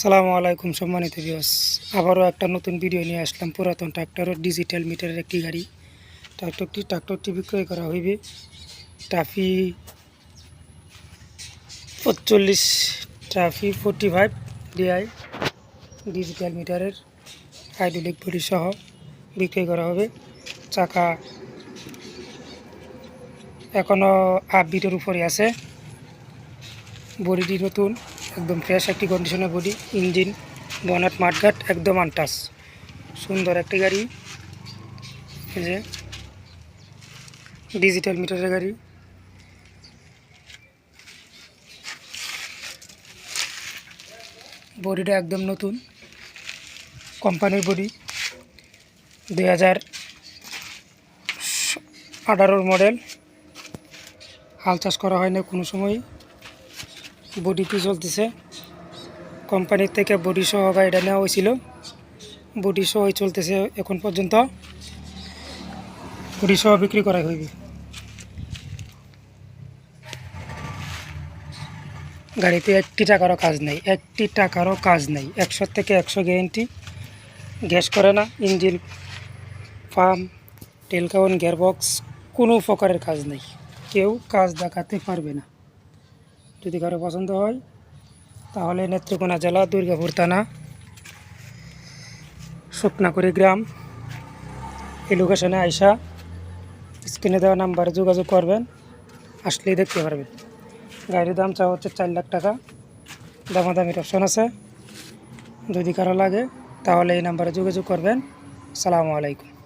সালামু আলাইকুম সম্মানিত বিয়স আবারও একটা নতুন ভিডিও নিয়ে আসলাম। পুরাতন ট্রাক্টর ও ডিজিটাল মিটারের একটি গাড়ি। ট্রাক্টরটি ট্রাক্টরটি বিক্রয় করা হইবে ট্রাফি পঁচল্লিশ TAFE forty five DI digital মিটারের হাইড্রোলিক বডি সহ বিক্রয় করা হবে। চাকা এখনও আপ বিটের উপরে আছে। বডিটি নতুন। একদম ফ্রেশ একটি কন্ডিশনের বডি ইঞ্জিন বনাট মাঠঘাট একদম আনটাস সুন্দর একটি গাড়ি। যে ডিজিটাল মিটারের গাড়ি। বডিটা একদম নতুন। কোম্পানির বডি দুই হাজার আঠারোর মডেল হাল চাষ করা হয় না কোনো সময় বডিটি চলতেছে কোম্পানির থেকে বডি সহ গাড়িটা নেওয়া হয়েছিল। বডি সহ চলতেছে এখন পর্যন্ত। বডি সহ বিক্রি করা হইবে। গাড়িতে একটি টাকারও কাজ নেই। একটি টাকারও কাজ নেই। একশো থেকে একশো গ্যারেন্টি। গ্যাস করে না, ইঞ্জিন, পাম্প টেলকাউন গিয়ারবক্স, কোনো প্রকারের কাজ নেই। কেউ কাজ দেখাতে পারবে না। যদি কারও পছন্দ হয়, তাহলে নেত্রকোনা জেলা, দুর্গাপুর থানা শুকনাকুড়ি গ্রাম। এই লোকেশনে আইসা স্ক্রিনে দেওয়া নাম্বারে যোগাযোগ করবেন, আসলেই দেখতে পারবেন। গাড়ির দাম চাওয়া হচ্ছে চার লাখ টাকা। দামাদামির অপশন আছে। যদি কারও লাগে, তাহলে এই নাম্বারে যোগাযোগ করবেন। সালামু আলাইকুম।